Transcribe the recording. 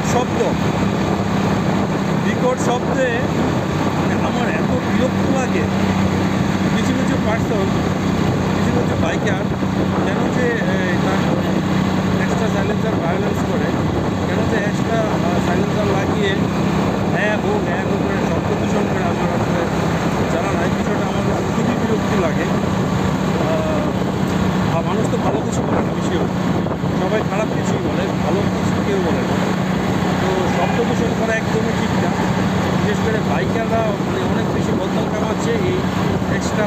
বিকট শব্দ। বিকট শব্দে আমার এত বিরক্ত লাগে। কিছু কিছু পার্সন কিছু কিছু বাইকার কেন যে তার এক্সট্রা সাইলেন্সার ভায়োলেন্স করে, কেন যে এক্সট্রা সাইলেন্সার লাগিয়ে হ্যাঁ হোক হ্যাঁ হোক করে শব্দ দূষণ করে আমার আসলে জানা নাই। বিষয়টা আমার খুবই বিরক্তি লাগে। বাইকাররা মানে অনেক বেশি বদনাম কামাচ্ছে এই এক্সট্রা